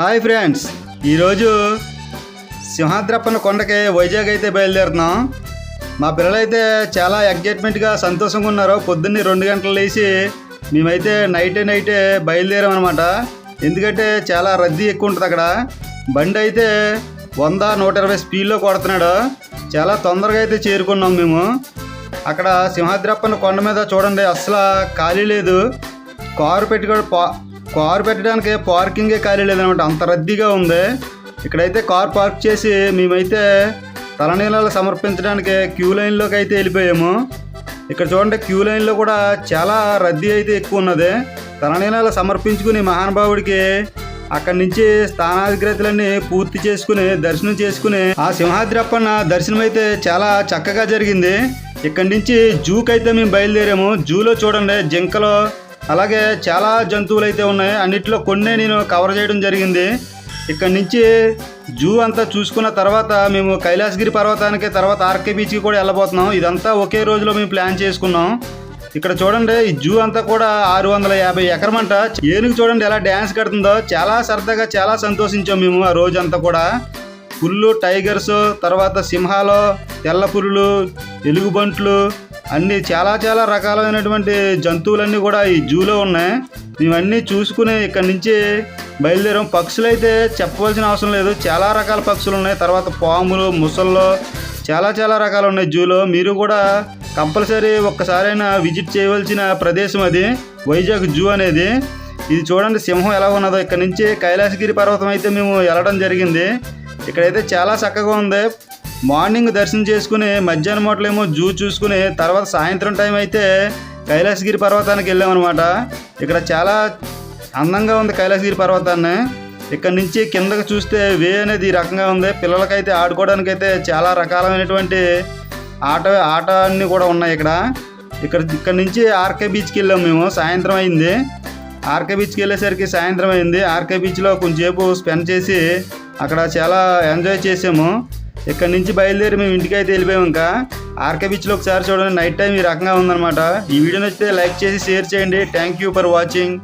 Hi friends ఈరోజు సింహాద్రప్పన కొండకి వైజాగ్ అయితే బయలుదేరుతున్నాం. మా పిల్లలైతే చాలా ఎగ్జైట్మెంట్గా సంతోషంగా ఉన్నారు పొద్దున్నే రెండు గంటలు లేచి మేమైతే నైటే నైటే బయలుదేరామన్నమాట. ఎందుకంటే చాలా రద్దీ ఎక్కువ ఉంటుంది అక్కడ. బండి అయితే వంద నూట ఇరవై స్పీడ్లో కొడుతున్నాడు. చాలా తొందరగా అయితే చేరుకున్నాం మేము. అక్కడ సింహాద్రప్పన కొండ మీద చూడండి అసలు ఖాళీ లేదు. కారు పెట్టుకోవడం పా కారు పెట్టడానికి పార్కింగే ఖాళీ లేదనమాట. అంత రద్దీగా ఉంది. ఇక్కడైతే కార్ పార్క్ చేసి మేమైతే తలనీలాలు సమర్పించడానికి క్యూ లైన్లోకి అయితే వెళ్ళిపోయాము. ఇక్కడ చూడండి క్యూ లైన్లో కూడా చాలా రద్దీ అయితే ఎక్కువ ఉన్నది. తలనీలాలు సమర్పించుకుని మహానుభావుడికి అక్కడి నుంచి స్థానాధిగ్రతలన్నీ పూర్తి చేసుకుని దర్శనం చేసుకుని ఆ సింహాద్రి అప్పన్న దర్శనం అయితే చాలా చక్కగా జరిగింది. ఇక్కడి నుంచి జూకి అయితే మేము బయలుదేరాము. జూలో చూడండి జింకలు అలాగే చాలా జంతువులు అయితే ఉన్నాయి. అన్నిట్లో కొన్నే నేను కవర్ చేయడం జరిగింది. ఇక్కడ నుంచి జూ అంతా చూసుకున్న తర్వాత మేము కైలాసగిరి పర్వతానికి తర్వాత ఆర్కే బీచ్కి కూడా వెళ్ళబోతున్నాం. ఇదంతా ఒకే రోజులో మేము ప్లాన్ చేసుకున్నాం. ఇక్కడ చూడండి ఈ జూ అంతా కూడా ఆరు వందల యాభై ఎకరమంట. ఏనుగు చూడండి ఎలా డ్యాన్స్ కడుతుందో. చాలా సరదాగా చాలా సంతోషించాం మేము ఆ రోజంతా కూడా. పుల్లు టైగర్స్ తర్వాత సింహాలు తెల్ల పులులు ఎలుగుబంట్లు అన్ని చాలా చాలా రకాలైనటువంటి జంతువులన్నీ కూడా ఈ జూలో ఉన్నాయి. ఇవన్నీ చూసుకుని ఇక్కడి నుంచి బయలుదేరాం. పక్షులు అయితే చెప్పవలసిన అవసరం లేదు. చాలా రకాల పక్షులు ఉన్నాయి. తర్వాత పాములు ముసళ్ళు చాలా చాలా రకాలు ఉన్నాయి జూలో. మీరు కూడా కంపల్సరీ ఒక్కసారైనా విజిట్ చేయవలసిన ప్రదేశం అది. వైజాగ్ జూ అనేది. ఇది చూడండి సింహం ఎలా ఉన్నదో. ఇక్కడ నుంచి కైలాసగిరి పర్వతం అయితే మేము వెళ్ళడం జరిగింది. ఇక్కడైతే చాలా చక్కగా ఉంది. మార్నింగ్ దర్శనం చేసుకుని మధ్యాహ్నం మూటలేమో జూ చూసుకుని తర్వాత సాయంత్రం టైం అయితే కైలాసగిరి పర్వతానికి వెళ్ళామన్నమాట. ఇక్కడ చాలా అందంగా ఉంది కైలాసగిరి పర్వతాన్ని. ఇక్కడ నుంచి కిందకి చూస్తే వే అనేది ఈ రకంగా ఉంది. పిల్లలకైతే ఆడుకోవడానికి అయితే చాలా రకాలైనటువంటి ఆట ఆట అన్నీ కూడా ఉన్నాయి ఇక్కడ. ఇక్కడ ఇక్కడ నుంచి ఆర్కే బీచ్కి వెళ్ళాం మేము. సాయంత్రం అయింది. ఆర్కే బీచ్కి వెళ్ళేసరికి సాయంత్రం అయింది. ఆర్కే బీచ్లో కొంచెంసేపు స్పెండ్ చేసి అక్కడ చాలా ఎంజాయ్ చేసాము. ఇక్కడ నుంచి బయలుదేరి మేము ఇంటికి అయితే వెళ్ళిపోయాం ఇంకా. ఆర్కే బీచ్లో ఒకసారి చూడండి నైట్ టైం ఈ రకంగా ఉందన్నమాట. ఈ వీడియో నచ్చితే లైక్ చేసి షేర్ చేయండి. Thank you for watching